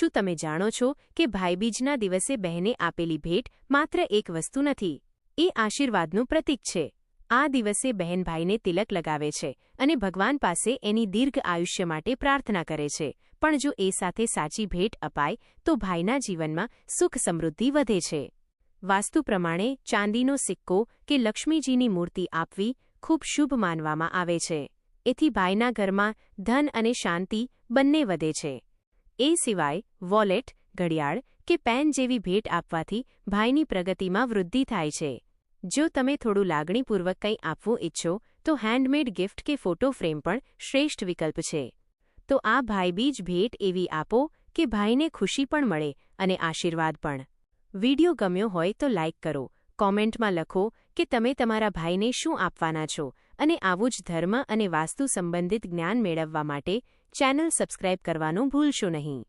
શું તમે જાણો છો કે ભાઈબીજના દિવસે બહેને આપેલી ભેટ માત્ર એક વસ્તુ નથી? એ આશીર્વાદનું પ્રતીક છે. આ દિવસે બહેન ભાઈને તિલક લગાવે છે અને ભગવાન પાસે એની દીર્ઘ આયુષ્ય માટે પ્રાર્થના કરે છે. પણ જો એ સાથે સાચી ભેટ અપાય, તો ભાઈના જીવનમાં સુખ સમૃદ્ધિ વધે છે. વાસ્તુ પ્રમાણે, ચાંદીનો સિક્કો કે લક્ષ્મીજીની મૂર્તિ આપવી ખૂબ શુભ માનવામાં આવે છે. એથી ભાઈના ઘરમાં ધન અને શાંતિ બંને વધે છે. એ સિવાય, વોલેટ, ઘડિયાળ કે પેન જેવી ભેટ આપવાથી ભાઈની પ્રગતિમાં વૃદ્ધિ થાય છે. જો તમે થોડું લાગણીપૂર્વક કંઈ આપવું ઈચ્છો, તો હેન્ડમેડ ગિફ્ટ કે ફોટો ફ્રેમ પણ શ્રેષ્ઠ વિકલ્પ છે. તો આ ભાઈબીજ ભેટ એવી આપો કે ભાઈને ખુશી પણ મળે અને આશીર્વાદ પણ. વિડિયો ગમ્યો હોય તો લાઇક કરો, કોમેન્ટમાં લખો કે તમે તમારા ભાઈને શું આપવાના છો અને આવું જ ધર્મ અને વાસ્તુ સંબંધિત જ્ઞાન મેળવવા માટે ચેનલ સબસ્ક્રાઇબ કરવાનું ભૂલશો નહીં.